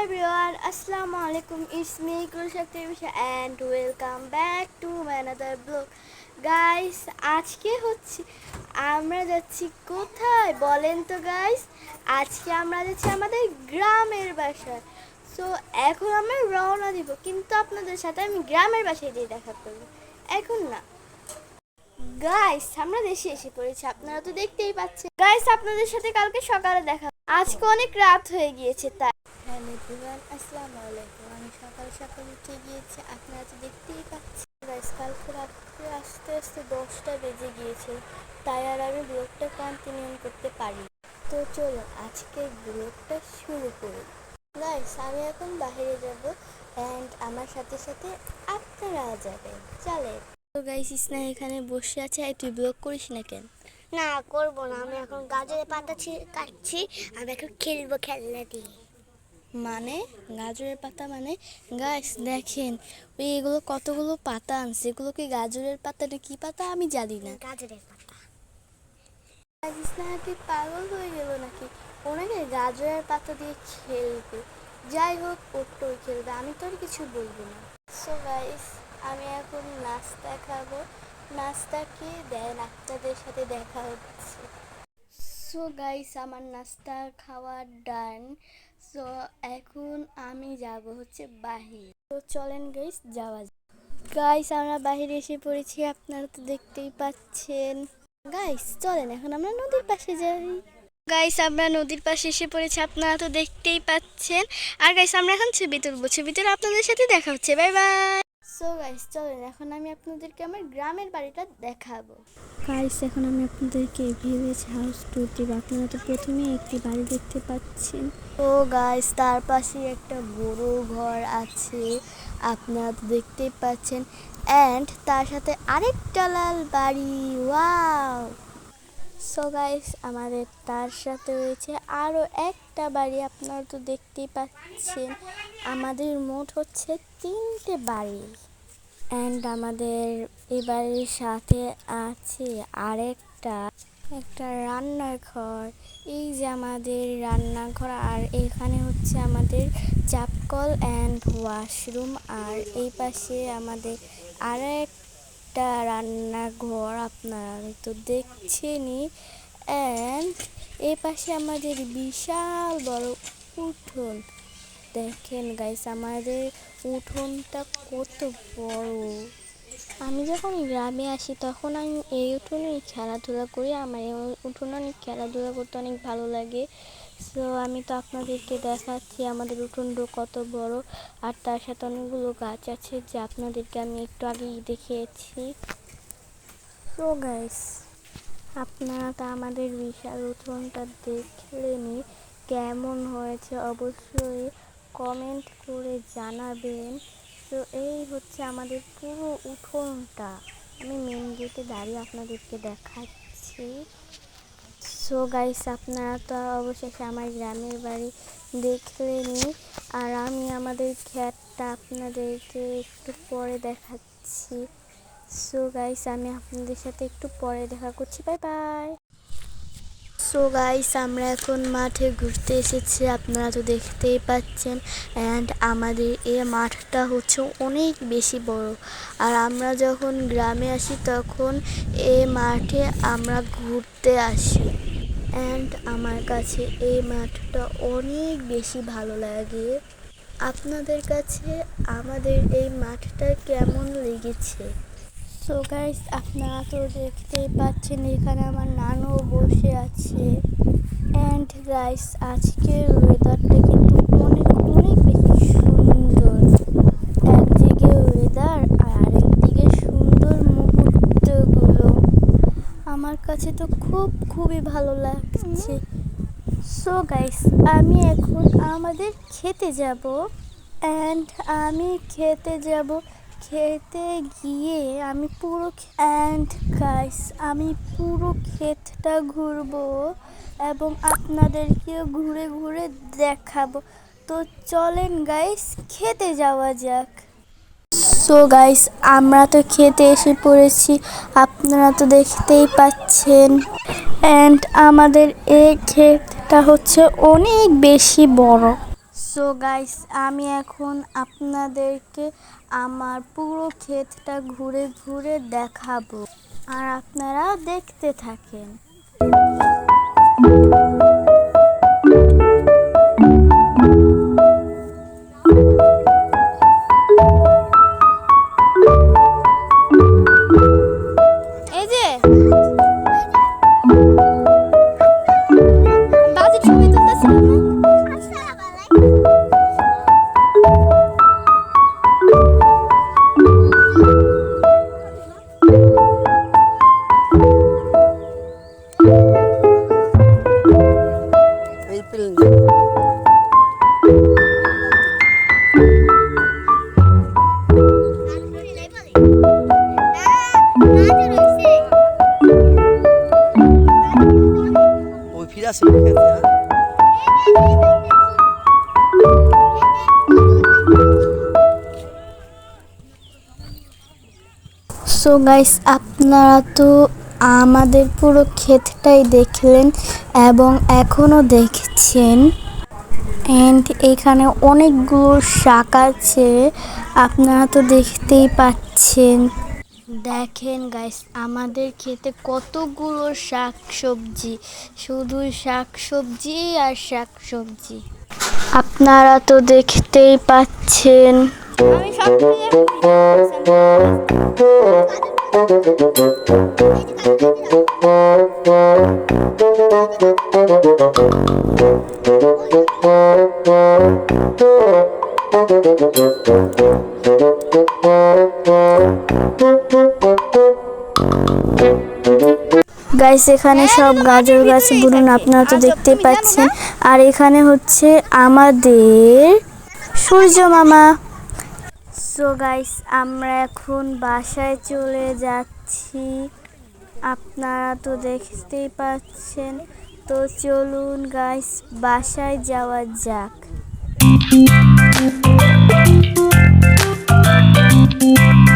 everyone, Assalamu alaikum. It's me, Kurushakti Visha, and welcome back to my another vlog. Guys, আজকে হচ্ছে আমরা যাচ্ছি কোথায় বলেন তো গাইস আজকে আমরা যাচ্ছি আমাদের গ্রামের বাসায়। সো এখন আমরা রওনা দিব কিন্তু আপনাদের সাথে আমি গ্রামের বাসায় দিয়ে দেখা করব। এখন না। গাইস আমরা দেশে এসে পড়েছি আপনারা তো দেখতেই পাচ্ছেন। গাইস আপনাদের সাথে কালকে সকালে দেখা আজকে অনেক রাত হয়ে গিয়েছে তাই এভরিওয়ান, আসসালামু আলাইকুম। আমি সকাল সকাল উঠে গিয়েছি। আপনারা তো দেখতেই পাচ্ছেন গাইস কালকে রাত্রে আস্তে আস্তে দশটা বেজে গিয়েছে। তাই আর আমি ব্লগটা কন্টিনিউ করতে পারি তো চলো আজকে ব্লগটা শুরু করি। গাইস আমি এখন বাইরে যাব অ্যান্ড আমার সাথে সাথে আপনারা যাবেন। চলে তো গাইস ইসনা এখানে বসে আছে। আর তুই ব্লগ করিস না কেন? না, করব না। আমি এখন গাজরের পাতা কাটছি। আমি এখন খেলব খেলনা দিয়ে। মানে গাজরের পাতা মানে গাছ দেখেন ওই এগুলো কতগুলো পাতা আনছে এগুলো কি গাজরের পাতাটা কি পাতা আমি জানি না। গাজরের পাতা। কি পাগল হয়ে গেল নাকি? ওনাকে গাজরের পাতা দিয়ে খেলবে। যাই হোক ওটাই খেলবে আমি তো আর কিছু বলব না। সো গাইস আমি এখন নাস্তা খাব। নাস্তা খেয়ে দেন আপনাদের সাথে দেখা হচ্ছে। সো গাইস আমার নাস্তা খাওয়া ডান সো এখন আমি যাব হচ্ছে বাহির। তো চলেন গাইস যাওয়া গাইস আমরা বাহিরে এসে পড়েছি, আপনারা তো দেখতেই পাচ্ছেন। গাইস চলেন, এখন আমরা নদীর পাশে যাই। গাইস আমরা নদীর পাশে এসে পড়েছি, আপনারা তো দেখতেই পাচ্ছেন। আর গাইস আমরা এখন ছবি তুলবো, ছবি তুলে আপনাদের সাথে দেখা হচ্ছে। বাই বাই সো গাইস চলেন এখন আমি আপনাদেরকে আমার গ্রামের বাড়িটা দেখাবো। গাইস এখন আমি আপনাদেরকে ভিলেজ হাউস ট্যুর দিব আপনারা তো প্রথমে একটি বাড়ি দেখতে পাচ্ছেন। ও গাইস তার পাশে একটা বড় ঘর আছে আপনারা তো দেখতেই পাচ্ছেন। অ্যান্ড তার সাথে আরেকটা লাল বাড়ি ওয়াও সো গাইস আমাদের তার সাথে রয়েছে আরও একটা বাড়ি আপনারা তো দেখতেই পাচ্ছেন। আমাদের মোট হচ্ছে তিনটে বাড়ি। অ্যান্ড আমাদের এ বাড়ির সাথে আছে আরেকটা, একটা রান্নার ঘর এই যে আমাদের রান্নাঘর, আর এখানে হচ্ছে আমাদের চাপকল অ্যান্ড ওয়াশরুম আর এই পাশে আমাদের আরেকটা রান্নাঘর আপনারা তো দেখছেনই। অ্যান্ড এই পাশে আমাদের বিশাল বড় উঠোন। দেখেন গাইস আমাদের উঠোনটা কত বড়। আমি যখন গ্রামে আসি, তখন আমি এই উঠোনে খেলাধুলা করি। আমার এই উঠোনে অনেক খেলাধুলা করতে অনেক ভালো লাগে। সো আমি তো আপনাদেরকে দেখাচ্ছি আমাদের উঠোনটা কত বড়। আর তার সাথে অনেকগুলো গাছ আছে যে আপনাদেরকে আমি একটু আগেই দেখিয়েছি। সো গাইস আপনারা তো আমাদের বিশাল উঠোনটা দেখলেনি কেমন হয়েছে? অবশ্যই কমেন্ট করে জানাবেন। তো এই হচ্ছে আমাদের পুরো উঠোনটা। আমি মেন গেটে দাঁড়িয়ে আপনাদেরকে দেখাচ্ছি। সো গাইস আপনারা তো অবশেষে আমার গ্রামের বাড়ি দেখলেনি আর আমি আমাদের খ্যাতটা আপনাদেরকে একটু পরে দেখাচ্ছি। সো গাইস আমি আপনাদের সাথে একটু পরে দেখা করছি। বাই বাই সো গাইস আমরা এখন মাঠে ঘুরতে এসেছি, আপনারা তো দেখতেই পাচ্ছেন। অ্যান্ড আমাদের এ মাঠটা হচ্ছে অনেক বেশি বড়। আর আমরা যখন গ্রামে আসি, তখন এ মাঠে আমরা ঘুরতে আসি। অ্যান্ড আমার কাছে এই মাঠটা অনেক বেশি ভালো লাগে। আপনাদের কাছে আমাদের এই মাঠটা কেমন লেগেছে? সো গাইস আপনারা তো দেখতেই পাচ্ছেন এখানে আমার নানু বসে আছে। অ্যান্ড গাইস আজকের ওয়েদারটা কিন্তু অনেক অনেক বেশি সুন্দর। একদিকে ওয়েদার আর আরেকদিকে সুন্দর মুহূর্তগুলো। আমার কাছে তো খুব, খুবই ভালো লাগছে। সো গাইস আমি এখন আমাদের খেতে যাব। অ্যান্ড আমি খেতে যাব খেতে গিয়ে আমি পুরো অ্যান্ড গাইস আমি পুরো ক্ষেতটা ঘুরবো এবং আপনাদেরকেও ঘুরে ঘুরে দেখাবো। তো চলেন গাইস খেতে যাওয়া যাক। সো গাইস আমরা তো খেতে এসে পড়েছি, আপনারা তো দেখতেই পাচ্ছেন। অ্যান্ড আমাদের এই ক্ষেতটা হচ্ছে অনেক বেশি বড়। সো গাইস আমি এখন আপনাদেরকে আমার পুরো ক্ষেতটা ঘুরে ঘুরে দেখাবো। আর আপনারা দেখতে থাকেন। খেতে হ্যাঁ। সো গাইস আপনারা তো আমাদের পুরো ক্ষেতটাই দেখলেন এবং এখনও দেখছেন। অ্যান্ড এখানে অনেকগুলো শাক আছে, আপনারা তো দেখতেই পাচ্ছেন। দেখেন গাইস আমাদের খেতে কতগুলো শাক সবজি শুধু শাক সবজি আর শাক সবজি আপনারা তো দেখতেই পাচ্ছেন। আমি গাইস এখানে সব গাজর গাছ বুনুন আপনারা তো দেখতে পাচ্ছেন। আর এখানে হচ্ছে আমাদের সূর্য মামা। সো গাইস আমরা এখন বাসায় চলে যাচ্ছি। আপনারা তো দেখতেই পাচ্ছেন। তো চলুন গাইস বাসায় যাওয়া যাক। Thank you.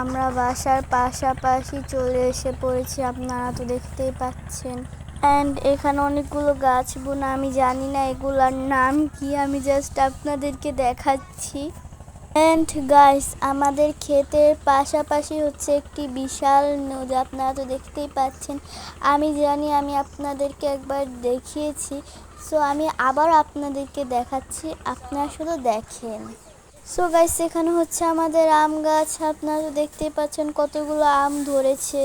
আমরা বাসার পাশাপাশি চলে এসে পড়েছি, আপনারা তো দেখতেই পাচ্ছেন। অ্যান্ড এখানে অনেকগুলো গাছ বোনা, আমি জানি না এগুলার নাম কি, আমি জাস্ট আপনাদেরকে দেখাচ্ছি। অ্যান্ড গাইস আমাদের ক্ষেতের পাশাপাশি হচ্ছে একটি বিশাল নদী, আপনারা তো দেখতেই পাচ্ছেন। আমি জানি, আমি আপনাদেরকে একবার দেখিয়েছি। সো আমি আবার আপনাদেরকে দেখাচ্ছি, আপনারা শুধু দেখেন। সো গাইস এখানে হচ্ছে আমাদের আম গাছ। আপনারা দেখতেই পাচ্ছেন কতগুলো আম ধরেছে।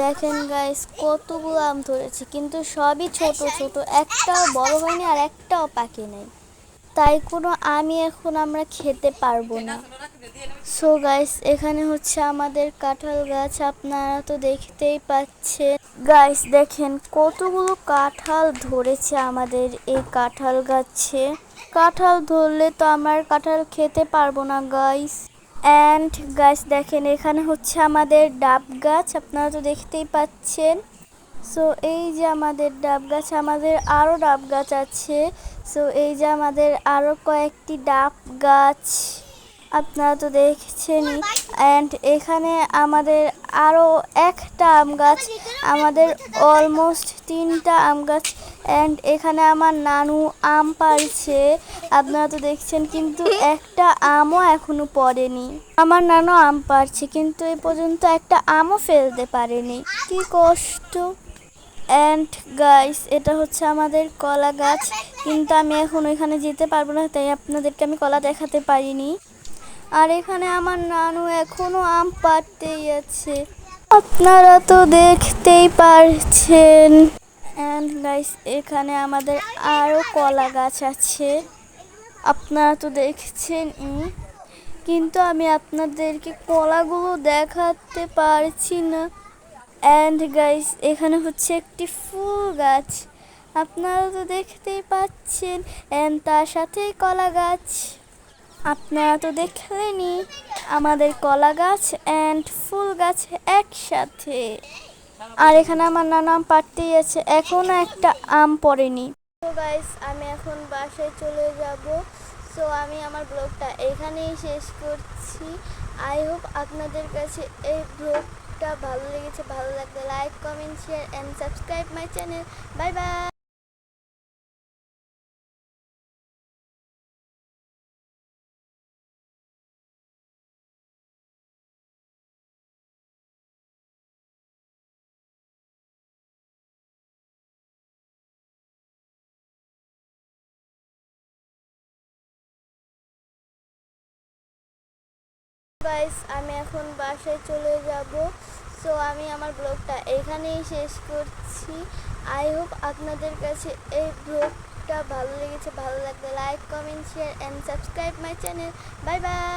দেখেন গাইস কতগুলো আম ধরেছে। কিন্তু সবই ছোট ছোট। একটাও বড় হয়নি আর একটাও পাকে নাই। তাই কোনো আমি এখন আমরা খেতে পারব না। সো গাইস এখানে হচ্ছে আমাদের কাঁঠাল গাছ। আপনারা তো দেখতেই পাচ্ছেন। গাইস দেখেন কতগুলো কাঁঠাল ধরেছে আমাদের এই কাঁঠাল গাছে। কাঁঠাল ধরলে তো আমার কাঁঠাল খেতে পারব না গাইস অ্যান্ড গাছ দেখেন, এখানে হচ্ছে আমাদের ডাব গাছ, আপনারা তো দেখতেই পাচ্ছেন। সো এই যে আমাদের ডাব গাছ, আমাদের আরও ডাব গাছ আছে। সো এই যে আমাদের আরও কয়েকটি ডাব গাছ, আপনারা তো দেখছেনই। অ্যান্ড এখানে আমাদের আরও একটা আম গাছ, আমাদের অলমোস্ট তিনটা আম গাছ। অ্যান্ড এখানে আমার নানু আম পাড়ছে। আপনারা তো দেখছেন, কিন্তু একটা আমও এখনও পড়েনি। আমার নানু আম পাড়ছে, কিন্তু এ পর্যন্ত একটা আমও ফেলতে পারেনি। কি কষ্ট। অ্যান্ড গাইস এটা হচ্ছে আমাদের কলা গাছ। কিন্তু আমি এখন ওইখানে যেতে পারব না, তাই আপনাদেরকে আমি কলা দেখাতে পারিনি। আর এখানে আমার নানু এখনও আম পাড়তেই আছে। আপনারা তো দেখতেই পারছেন। অ্যান্ড গাইস এখানে আমাদের আরও কলা গাছ আছে। আপনারা তো দেখছেন কিন্তু আমি আপনাদেরকে কলাগুলো দেখাতে পারছি না। অ্যান্ড গাইস এখানে হচ্ছে একটি ফুল গাছ। আপনারা তো দেখতেই পাচ্ছেন। অ্যান্ড তার সাথে কলা গাছ। আপনারা তো দেখলেনই। আমাদের কলা গাছ অ্যান্ড ফুল গাছ একসাথে। আর এখানে আমার নানা আম পাড়তেই আছে। এখনও একটা আম পড়েনি। তো গাইস আমি এখন বাসায় চলে যাব। সো আমি আমার ব্লগটা এখানেই শেষ করছি। আই হোপ আপনাদের কাছে এই ব্লগটা ভালো লেগেছে। ভালো লাগলে like comment share and subscribe my channel bye bye guys আমি এখন বাসায় চলে যাব। সো আমি আমার ব্লগটা এখানেই শেষ করছি। আই হোপ আপনাদের কাছে এই ব্লগটা ভালো লেগেছে। ভালো লাগলে like comment share and subscribe my channel bye bye